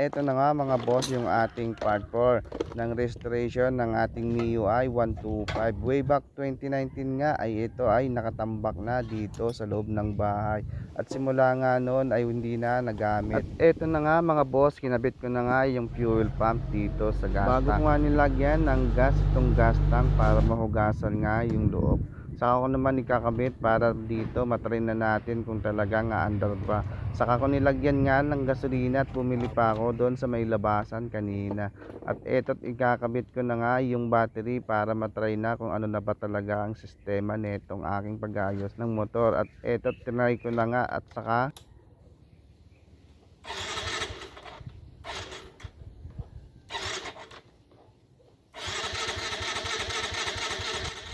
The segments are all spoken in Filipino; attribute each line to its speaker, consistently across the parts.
Speaker 1: eto na nga mga boss yung ating part 4 ng restoration ng ating MIUI 125. Way back 2019 nga ay ito ay nakatambak na dito sa loob ng bahay. At simula nga noon ay hindi na nagamit. At eto na nga mga boss, kinabit ko na nga yung fuel pump dito sa gas Bago ko nga nilagyan ng gas itong gas tank para mahugasan nga yung loob. Saka ko naman ikakabit para dito matry na natin kung talaga nga under ba. Saka ko nilagyan nga ng gasolina at bumili pa ako doon sa may labasan kanina. At eto't ikakabit ko na nga yung battery para matry na kung ano na ba talaga ang sistema netong aking pag-ayos ng motor. At eto't tinry ko na nga at saka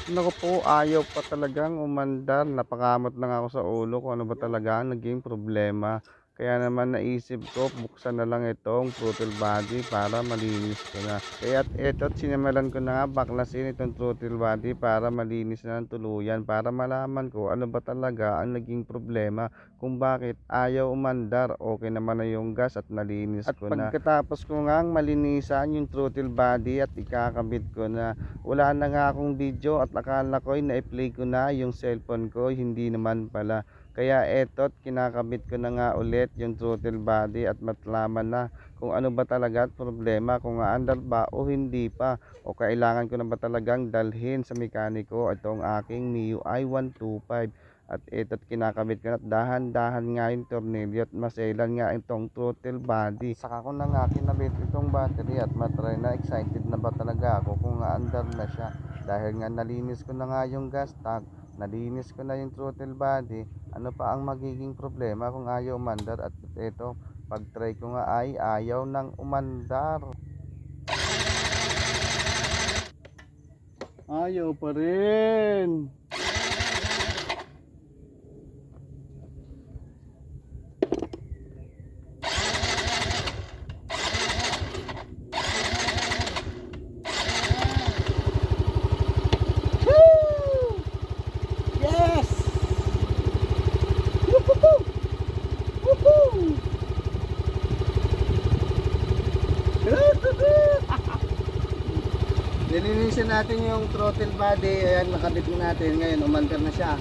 Speaker 1: Naku po, ayaw pa talagang umandar. Napakamot lang ako sa ulo kung ano ba talaga ang naging problema. Kaya naman naisip ko, buksan na lang itong throttle body para malinis ko na. Kaya eto, sinamalan ko na nga baklasin itong throttle body para malinis na ng tuluyan. Para malaman ko ano ba talaga ang naging problema kung bakit ayaw umandar. Okay naman na yung gas at nalinis ko na. At pagkatapos ko nga malinisan yung throttle body at ikakabit ko na wala na nga akong video at akala ko ay na-play ko na yung cellphone ko hindi naman pala kaya etot kinakabit ko na nga ulit yung throttle body at matlaman na kung ano ba talaga at problema kung aandar ba o hindi pa o kailangan ko na ba talagang dalhin sa mekaniko itong aking MIUI 125 at ito't kinakabit ko na dahan-dahan nga yung tornilyo at maselan nga itong throttle body. Saka ko na nga kinabit itong battery at matry na excited na ba talaga ako kung aandar na siya. Dahil nga nalinis ko na nga yung gas tank, nalinis ko na yung throttle body, ano pa ang magiging problema kung ayaw umandar at ito, pag try ko nga ay ayaw nang umandar. Ayaw pa rin. Nilinisin natin yung throttle body. Ayan, nakabit na natin. Ngayon, umandar na siya.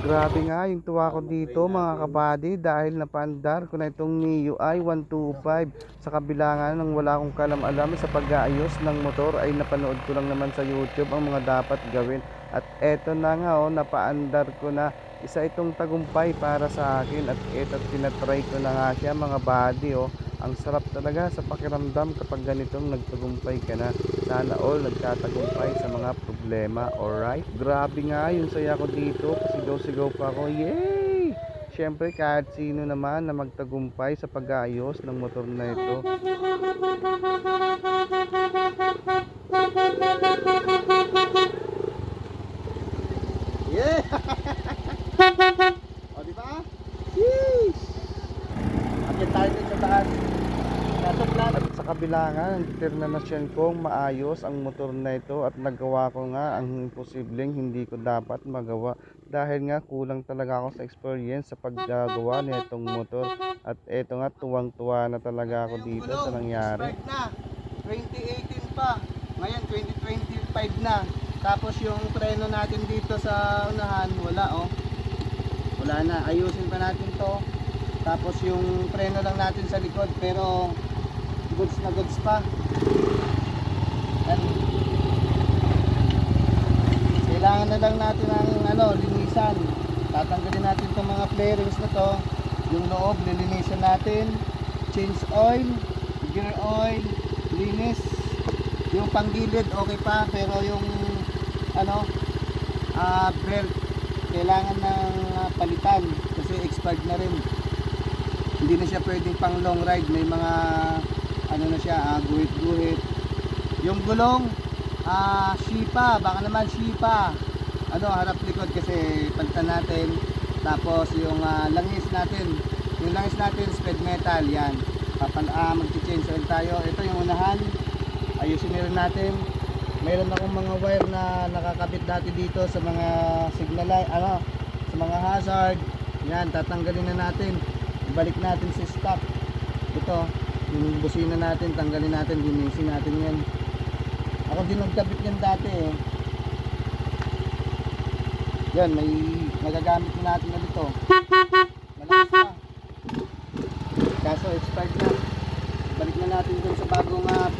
Speaker 1: Grabe nga yung tuwa ko dito mga kabady dahil napandar ko na itong MIUI 125 sa kabila nga nang wala akong kalam-alam sa pag-aayos ng motor ay napanood ko lang naman sa YouTube ang mga dapat gawin at eto na nga oh napaandar ko na isa itong tagumpay para sa akin at eto tinatry ko na nga siya mga body oh. Ang sarap talaga sa pakiramdam kapag ganitong nagtagumpay ka na. Sana all nagtatagumpay sa mga problema. Alright? Grabe nga yung saya ko dito. Pasigaw-sigaw pa ako. Yay! Syempre kahit sino naman na magtagumpay sa pag-aayos ng motor na ito yeah o di ba Sheesh! Akit tayo din sa taas. Nasa plan. At sa kabila nga, determinasyon kong maayos ang motor na ito at nagawa ko nga ang imposibleng hindi ko dapat magawa dahil nga kulang talaga ako sa experience sa paggagawa nitong motor at eto nga tuwang-tuwa na talaga ako dito sa nangyari. na. 2018 pa. Ngayon 2025 na. Tapos yung preno natin dito sa unahan, wala oh. Wala na. Ayusin pa natin to. Tapos yung preno lang natin sa likod pero goods na goods pa. At kailangan na lang natin ng ano, linisan. Tatanggalin natin itong mga flarings na to. Yung loob, lilinisan natin. Change oil, gear oil, linis. Yung panggilid okay pa pero yung ano, ah belt kailangan ng ah, palitan kasi expired na rin hindi na siya pwedeng pang long ride may mga ano na siya ah, guhit guhit yung gulong ah shipa. Baka naman shipa. Ano harap likod kasi palitan natin. Tapos yung ah, langis natin. Yung langis natin speed metal. Yan. Papan ah, mag-change oil tayo. Ito yung unahan. Ayusin na rin natin.
Speaker 2: Mayroon akong mga wire na nakakabit dati dito sa mga signal light, ano, sa mga hazard. Yan, tatanggalin na natin. Ibalik natin sa stock. Ito, yung busina natin, tanggalin natin, linisin natin yan. Ako din nagkabit yan dati eh. Yan, may nagagamit na natin na dito. Malakas pa. Kaso expired na. Balik na natin dun sa bagong uh?